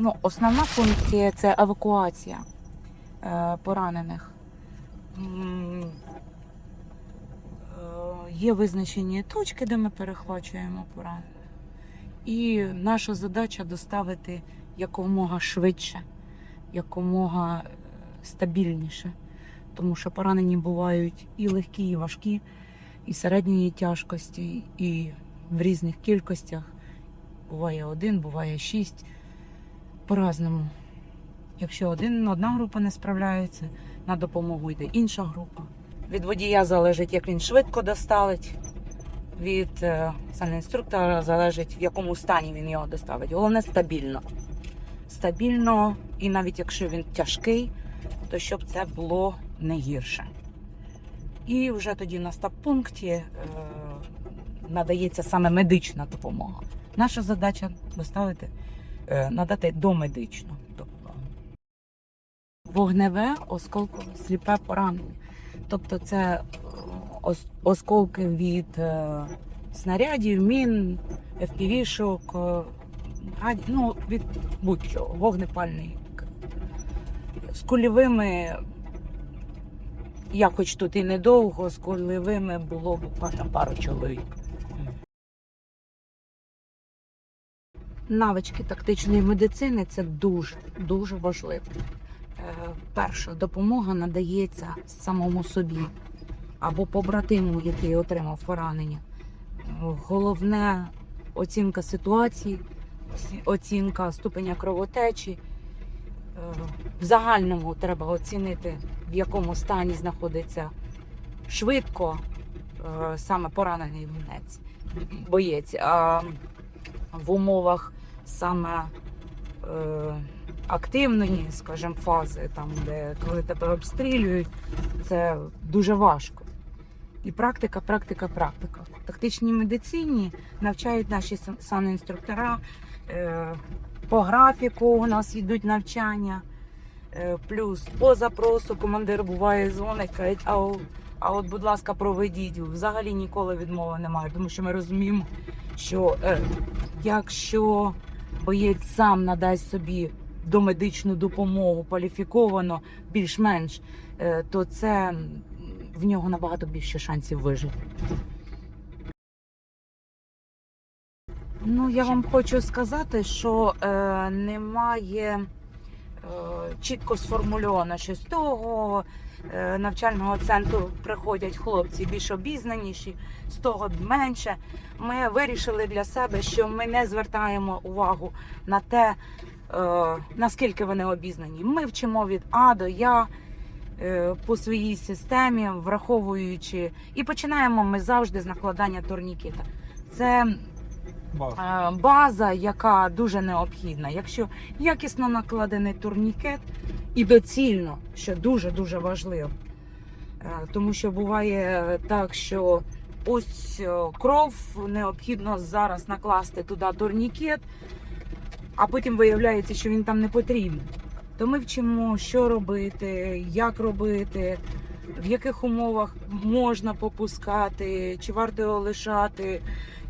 ну, основна функція це евакуація е, поранених. Е, Є визначені точки, де ми перехвачуємо поранених. І наша задача доставити якомога швидше, якомога е, стабільніше. Тому що поранені бувають і легкі, і важкі, і середньої тяжкості, і в різних кількостях. Буває один, буває шість. По-разному. Якщо один, одна група не справляється, на допомогу йде інша група. Від водія залежить, як він швидко доставить. Від е, інструктора залежить, в якому стані він його доставить. Головне стабільно. Стабільно, і навіть якщо він тяжкий, то щоб це було не гірше. І вже тоді на стаб-пункті е, надається саме медична допомога. Наша задача доставити, надати домедичну допомогу. Вогневе осколкове сліпе поранення. Тобто це е, осколки від е, снарядів, мін, FPV-шок, е, ну, від будь-чого, вогнепальний. З кульовими, я хоч тут і недовго, з кульовими було буквально пару чоловік. Навички тактичної медицини це дуже дуже важливо. Е, Перша допомога надається самому собі або побратиму, який отримав поранення. Головне оцінка ситуації, оцінка ступеня кровотечі. Е, В загальному треба оцінити, в якому стані знаходиться швидко е, саме поранений боєць. А в умовах саме е, активної, скажімо, фази, там, де коли тебе обстрілюють, це дуже важко. І практика, практика, практика. В тактичній медицині навчають наші сан- санінструктора. Е, по графіку у нас йдуть навчання. Е, плюс по запросу командир буває дзвонить, каже, а, а от, будь ласка, проведіть. Взагалі ніколи відмови немає, тому що ми розуміємо, що е, якщо боєць сам надасть собі домедичну допомогу кваліфіковано більш-менш, е, то це в нього набагато більше шансів вижити. Ну, я вам хочу сказати, що е, немає е, чітко сформульовано, що з того навчального центру приходять хлопці більш обізнаніші, з того менше. Ми вирішили для себе, що ми не звертаємо увагу на те, е, наскільки вони обізнані. Ми вчимо від А до Я е, по своїй системі, враховуючи, і починаємо ми завжди з накладання турнікета. Це База. Е, база, яка дуже необхідна. Якщо якісно накладений турнікет і доцільно, що дуже дуже важливо, Е, тому що буває так, що ось е, кров необхідно зараз накласти туди турнікет, а потім виявляється, що він там не потрібен. То ми вчимо, що робити, як робити, в яких умовах можна попускати, чи варто його лишати,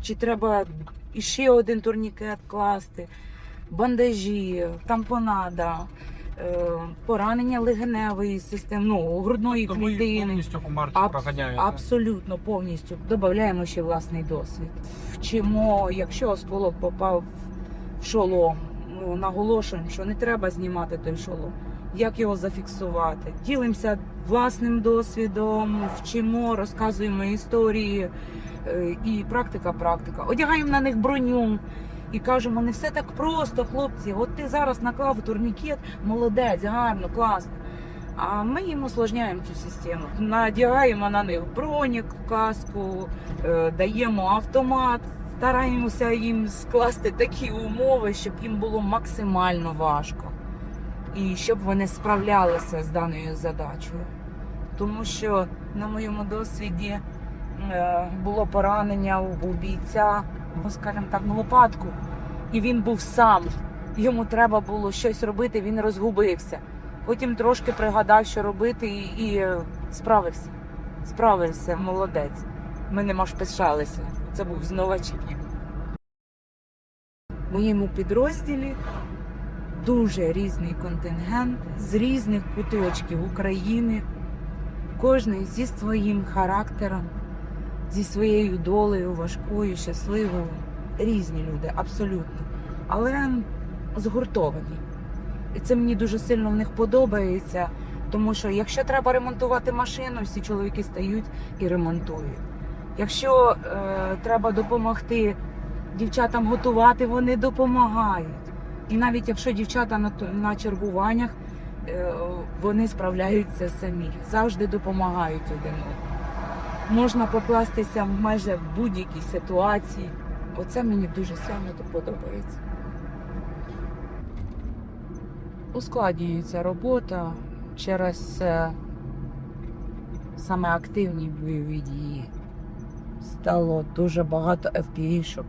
чи треба і ще один турнікет класти, бандажі, тампонада, е, поранення легеневої системи, ну, грудної Тому клітини. повністю по марті Абс- проганяєте. Абсолютно повністю додаємо ще власний досвід. Вчимо, якщо осколок попав в шолом, ну, наголошуємо, що не треба знімати той шолом. Як його зафіксувати? Ділимося власним досвідом, вчимо, розказуємо історії і практика, практика. Одягаємо на них броню і кажемо, не все так просто, хлопці. От ти зараз наклав турнікет, молодець, гарно, класно. А ми їм усложняємо цю систему. Надягаємо на них бронік, каску, е, даємо автомат, стараємося їм скласти такі умови, щоб їм було максимально важко. І щоб вони справлялися з даною задачею. Тому що на моєму досвіді е, було поранення у бійця, скажімо так, на лопатку, і він був сам. Йому треба було щось робити, він розгубився. Потім трошки пригадав, що робити, і, і е, справився. Справився, молодець. Ми ним аж пишалися. Це був з новачків. В моєму підрозділі дуже різний контингент з різних куточків України, кожен зі своїм характером, зі своєю долею, важкою, щасливою. Різні люди, абсолютно. Але згуртовані. І це мені дуже сильно в них подобається, тому що якщо треба ремонтувати машину, всі чоловіки стають і ремонтують. Якщо е, треба допомогти дівчатам готувати, вони допомагають. І навіть якщо дівчата на, на чергуваннях, е, вони справляються самі, завжди допомагають один одному. Можна покластися майже в будь-якій ситуації. Оце мені дуже сильно подобається. Ускладнюється робота через е, саме активні бойові дії. Стало дуже багато FPV-шок.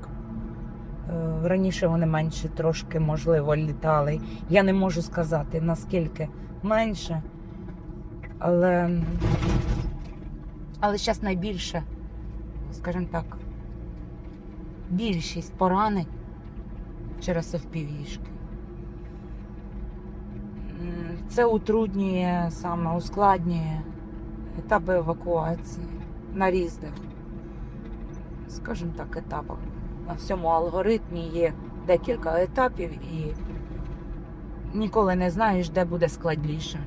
Е, Раніше вони менше трошки, можливо, літали. Я не можу сказати наскільки менше. Але, але зараз найбільше, скажімо так, більшість поранень через FPV-шки. Це утруднює саме, ускладнює етапи евакуації на різних, скажімо так, етапах. На всьому алгоритмі є декілька етапів і ніколи не знаєш, де буде складніше.